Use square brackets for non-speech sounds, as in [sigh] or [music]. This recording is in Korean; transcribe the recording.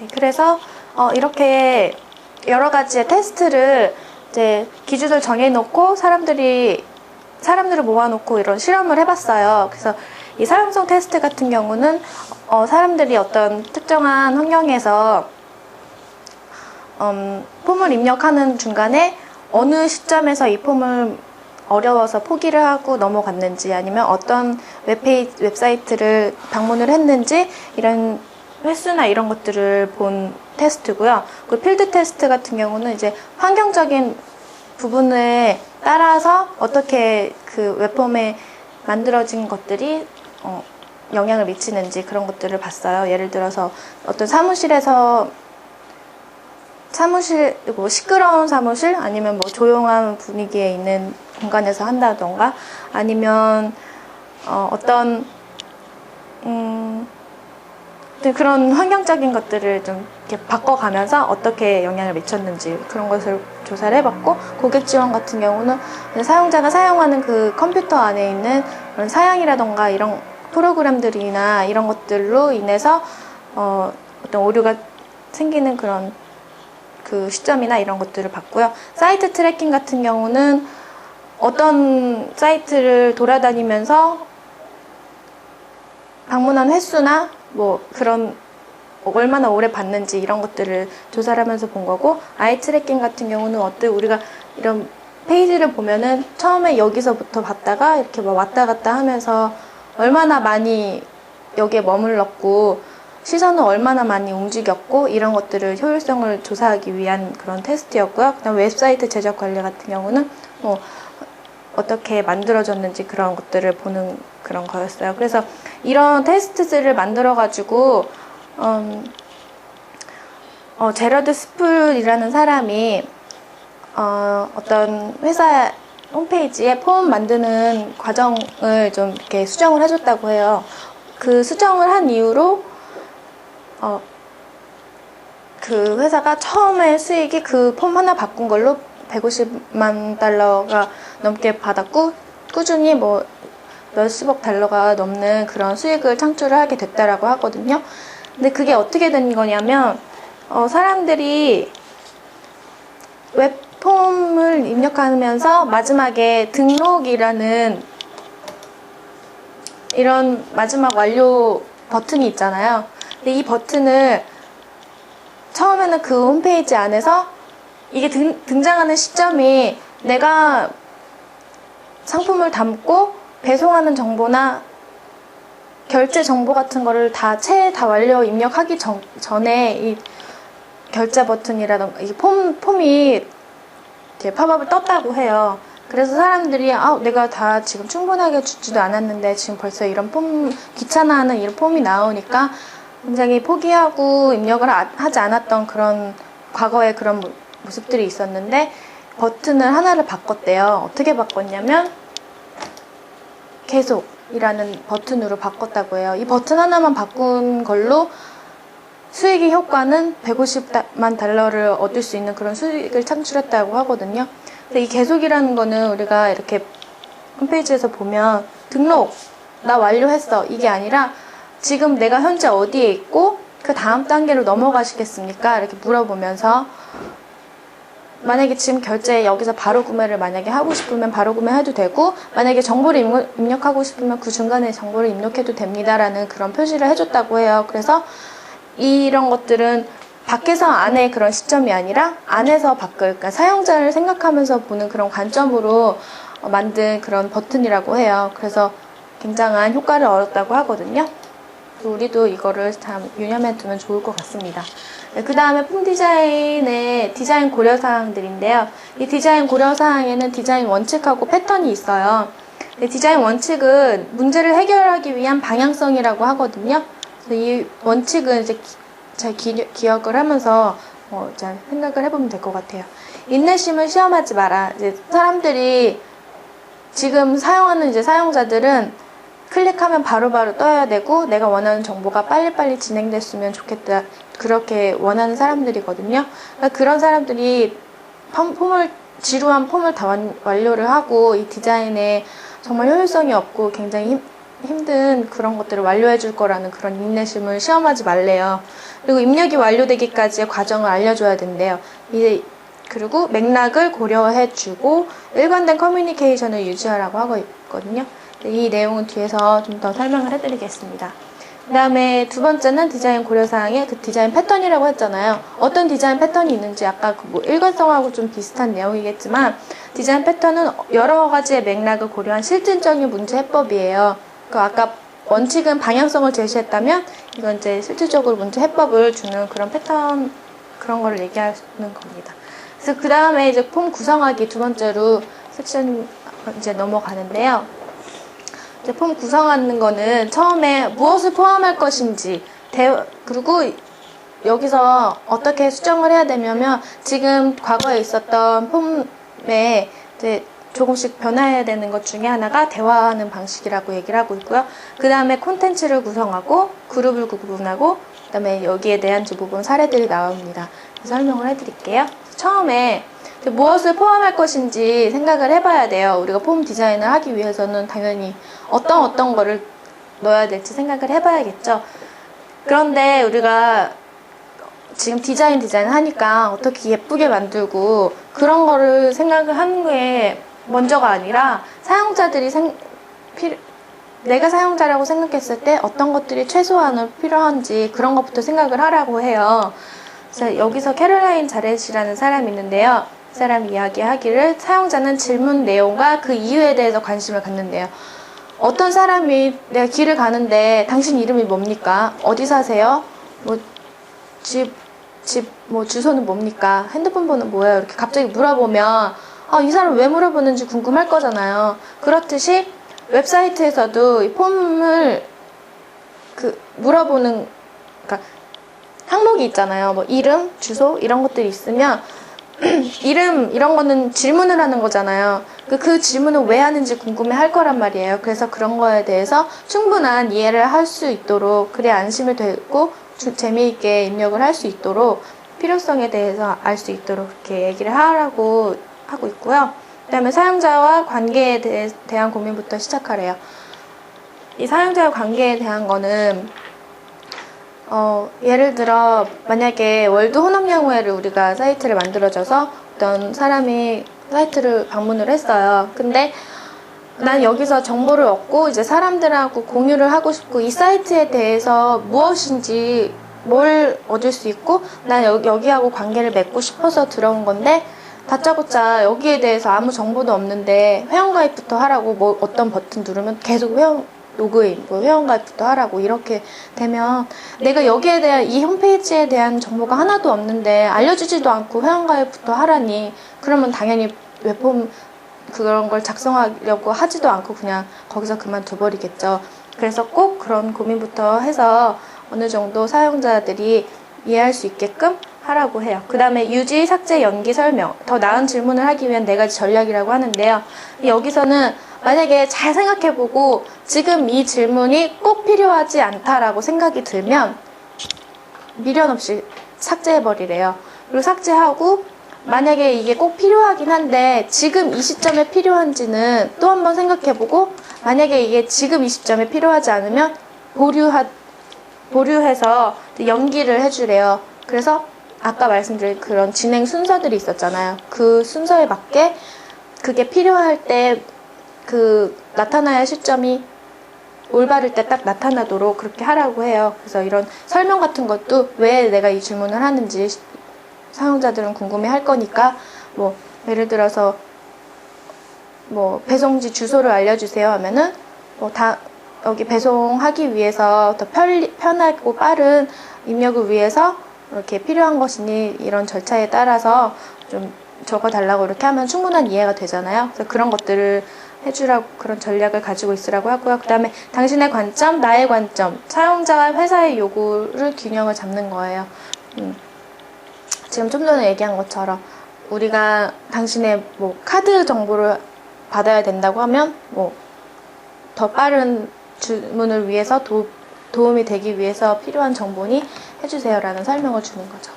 네, 그래서 어, 이렇게 여러 가지의 테스트를 이제 기준을 정해놓고 사람들이 사람들을 모아놓고 이런 실험을 해봤어요. 그래서 이 사용성 테스트 같은 경우는 어, 사람들이 어떤 특정한 환경에서 음, 폼을 입력하는 중간에 어느 시점에서 이 폼을 어려워서 포기를 하고 넘어갔는지 아니면 어떤 웹페이지, 웹사이트를 방문을 했는지 이런 횟수나 이런 것들을 본 테스트고요. 그 필드 테스트 같은 경우는 이제 환경적인 부분에 따라서 어떻게 그 웹폼에 만들어진 것들이 어, 영향을 미치는지 그런 것들을 봤어요. 예를 들어서 어떤 사무실에서 사무실 뭐 시끄러운 사무실 아니면 뭐 조용한 분위기에 있는 공간에서 한다던가 아니면 어, 어떤 음 그런 환경적인 것들을 좀 이렇게 바꿔가면서 어떻게 영향을 미쳤는지 그런 것을 조사를 해봤고 고객 지원 같은 경우는 사용자가 사용하는 그 컴퓨터 안에 있는 그런 사양이라던가 이런 프로그램들이나 이런 것들로 인해서 어, 어떤 오류가 생기는 그런 그 시점이나 이런 것들을 봤고요. 사이트 트래킹 같은 경우는 어떤 사이트를 돌아다니면서 방문한 횟수나 뭐 그런 얼마나 오래 봤는지 이런 것들을 조사를 하면서 본 거고 아이 트래킹 같은 경우는 어때 우리가 이런 페이지를 보면은 처음에 여기서부터 봤다가 이렇게 막 왔다 갔다 하면서 얼마나 많이 여기에 머물렀고 시선은 얼마나 많이 움직였고 이런 것들을 효율성을 조사하기 위한 그런 테스트였고요. 그다음 웹사이트 제작 관리 같은 경우는 뭐 어떻게 만들어졌는지 그런 것들을 보는 그런 거였어요. 그래서 이런 테스트들을 만들어 가지고 음, 어, 제러드 스풀이라는 사람이 어, 어떤 회사 홈페이지에 폼 만드는 과정을 좀 이렇게 수정을 해줬다고 해요. 그 수정을 한 이후로 어, 그 회사가 처음에 수익이 그 폼 하나 바꾼 걸로 150만 달러가 넘게 받았고 꾸준히 뭐 몇십억 달러가 넘는 그런 수익을 창출을 하게 됐다라고 하거든요. 근데 그게 어떻게 된 거냐면 어, 사람들이 웹폼을 입력하면서 마지막에 등록이라는 이런 마지막 완료 버튼이 있잖아요. 근데 이 버튼을 처음에는 그 홈페이지 안에서 이게 등, 등장하는 시점이 내가 상품을 담고 배송하는 정보나 결제 정보 같은 거를 다 채 다 완료 입력하기 전, 전에 이 결제 버튼이라던가 이 폼, 폼이 이렇게 팝업을 떴다고 해요. 그래서 사람들이 아 내가 다 지금 충분하게 주지도 않았는데 지금 벌써 이런 폼 귀찮아하는 이런 폼이 나오니까 굉장히 포기하고 입력을 아- 하지 않았던 그런 과거의 그런 모- 모습들이 있었는데 버튼을 하나를 바꿨대요. 어떻게 바꿨냐면 계속 이라는 버튼으로 바꿨다고 해요. 이 버튼 하나만 바꾼 걸로 수익의 효과는 150만 달러를 얻을 수 있는 그런 수익을 창출했다고 하거든요. 이 계속이라는 거는 우리가 이렇게 홈페이지에서 보면 등록, 나 완료했어. 이게 아니라 지금 내가 현재 어디에 있고 그 다음 단계로 넘어가시겠습니까? 이렇게 물어보면서 만약에 지금 결제 여기서 바로 구매를 만약에 하고 싶으면 바로 구매해도 되고 만약에 정보를 입력- 입력하고 싶으면 그 중간에 정보를 입력해도 됩니다라는 그런 표시를 해줬다고 해요. 그래서 이런 것들은 밖에서 안의 그런 시점이 아니라 안에서 밖을 그러니까 사용자를 생각하면서 보는 그런 관점으로 어, 만든 그런 버튼이라고 해요. 그래서 굉장한 효과를 얻었다고 하거든요. 우리도 이거를 참 유념해 두면 좋을 것 같습니다. 그 다음에 폼 디자인의 디자인 고려 사항들인데요. 이 디자인 고려 사항에는 디자인 원칙하고 패턴이 있어요. 근데 디자인 원칙은 문제를 해결하기 위한 방향성이라고 하거든요. 이 원칙은 이제 기- 잘 기, 기억을 하면서 어, 잘 생각을 해보면 될 것 같아요. 인내심을 시험하지 마라. 이제 사람들이 지금 사용하는 이제 사용자들은 클릭하면 바로바로 떠야 되고 내가 원하는 정보가 빨리빨리 진행됐으면 좋겠다. 그렇게 원하는 사람들이거든요. 그러니까 그런 사람들이 폼- 폼을 지루한 폼을 다 완, 완료를 하고 이 디자인에 정말 효율성이 없고 굉장히 힘, 힘든 그런 것들을 완료해 줄 거라는 그런 인내심을 시험하지 말래요. 그리고 입력이 완료되기까지의 과정을 알려줘야 된대요. 이제 그리고 맥락을 고려해 주고 일관된 커뮤니케이션을 유지하라고 하고 있거든요. 이 내용은 뒤에서 좀 더 설명을 해드리겠습니다. 그 다음에 두 번째는 디자인 고려사항의 그 디자인 패턴이라고 했잖아요. 어떤 디자인 패턴이 있는지 아까 그 뭐 일관성하고 좀 비슷한 내용이겠지만 디자인 패턴은 여러 가지의 맥락을 고려한 실질적인 문제 해법이에요. 그 아까 원칙은 방향성을 제시했다면 이건 이제 실질적으로 문제 해법을 주는 그런 패턴 그런 거를 얘기하는 겁니다. 그래서 그 다음에 이제 폼 구성하기 두 번째로 섹션 이제 넘어가는데요. 폼 구성하는 거는 처음에 무엇을 포함할 것인지 대, 그리고 여기서 어떻게 수정을 해야 되냐면 지금 과거에 있었던 폼에 이제 조금씩 변화해야 되는 것 중에 하나가 대화하는 방식이라고 얘기를 하고 있고요. 그 다음에 콘텐츠를 구성하고 그룹을 구분하고 그 다음에 여기에 대한 부분 사례들이 나옵니다. 설명을 해드릴게요. 처음에 무엇을 포함할 것인지 생각을 해봐야 돼요. 우리가 폼 디자인을 하기 위해서는 당연히 어떤 어떤 거를 넣어야 될지 생각을 해봐야겠죠. 그런데 우리가 지금 디자인 디자인 하니까 어떻게 예쁘게 만들고 그런 거를 생각을 하는 게 먼저가 아니라 사용자들이 생, 필, 내가 사용자라고 생각했을 때 어떤 것들이 최소한으로 필요한지 그런 것부터 생각을 하라고 해요. 그래서 여기서 캐롤라인 자렛이라는 사람이 있는데요. 그 사람이 이야기하기를 사용자는 질문 내용과 그 이유에 대해서 관심을 갖는데요. 어떤 사람이 내가 길을 가는데 당신 이름이 뭡니까? 어디 사세요? 뭐 집, 집, 뭐 주소는 뭡니까? 핸드폰 번호 뭐예요? 이렇게 갑자기 물어보면 아, 이 사람 왜 물어보는지 궁금할 거잖아요. 그렇듯이 웹사이트에서도 이 폼을 그 물어보는 그러니까 항목이 있잖아요. 뭐 이름, 주소 이런 것들이 있으면 [clears throat] 이름 이런 거는 질문을 하는 거잖아요. 그, 그 질문을 왜 하는지 궁금해 할 거란 말이에요. 그래서 그런 거에 대해서 충분한 이해를 할 수 있도록 그래 안심을 되고 주- 재미있게 입력을 할 수 있도록 필요성에 대해서 알 수 있도록 그렇게 얘기를 하라고 하고 있고요. 그 다음에 사용자와 관계에 대해, 대한 고민부터 시작하래요. 이 사용자와 관계에 대한 거는 어, 예를 들어 만약에 월드 혼합영어회를 우리가 사이트를 만들어줘서 어떤 사람이 사이트를 방문을 했어요. 근데 난 여기서 정보를 얻고 이제 사람들하고 공유를 하고 싶고 이 사이트에 대해서 무엇인지 뭘 얻을 수 있고 난 여기, 여기하고 관계를 맺고 싶어서 들어온 건데 다짜고짜 여기에 대해서 아무 정보도 없는데 회원가입부터 하라고 뭐 어떤 버튼 누르면 계속 회원 로그인, 뭐 회원가입부터 하라고 이렇게 되면 내가 여기에 대한 이 홈페이지에 대한 정보가 하나도 없는데 알려주지도 않고 회원가입부터 하라니 그러면 당연히 웹폼 그런 걸 작성하려고 하지도 않고 그냥 거기서 그만둬버리겠죠. 그래서 꼭 그런 고민부터 해서 어느 정도 사용자들이 이해할 수 있게끔 하라고 해요. 그 다음에 유지, 삭제, 연기, 설명. 더 나은 질문을 하기 위한 네 가지 전략이라고 하는데요. 여기서는 만약에 잘 생각해보고 지금 이 질문이 꼭 필요하지 않다라고 생각이 들면 미련 없이 삭제해버리래요. 그리고 삭제하고 만약에 이게 꼭 필요하긴 한데 지금 이 시점에 필요한지는 또 한번 생각해보고 만약에 이게 지금 이 시점에 필요하지 않으면 보류하, 보류해서 연기를 해주래요. 그래서 아까 말씀드린 그런 진행 순서들이 있었잖아요. 그 순서에 맞게 그게 필요할 때 그 나타나야 할 시점이 올바를 때 딱 나타나도록 그렇게 하라고 해요. 그래서 이런 설명 같은 것도 왜 내가 이 질문을 하는지 시- 사용자들은 궁금해 할 거니까 뭐 예를 들어서 뭐 배송지 주소를 알려주세요 하면은 뭐 다 여기 배송하기 위해서 더 편리, 편하고 빠른 입력을 위해서 이렇게 필요한 것이니 이런 절차에 따라서 좀 적어달라고 이렇게 하면 충분한 이해가 되잖아요. 그래서 그런 것들을 해주라고 그런 전략을 가지고 있으라고 하고요. 그 다음에 당신의 관점, 나의 관점, 사용자와 회사의 요구를 균형을 잡는 거예요. 음. 지금 좀 전에 얘기한 것처럼 우리가 당신의 뭐 카드 정보를 받아야 된다고 하면 뭐 더 빠른 주문을 위해서 도, 도움이 되기 위해서 필요한 정보니 해주세요라는 설명을 주는 거죠.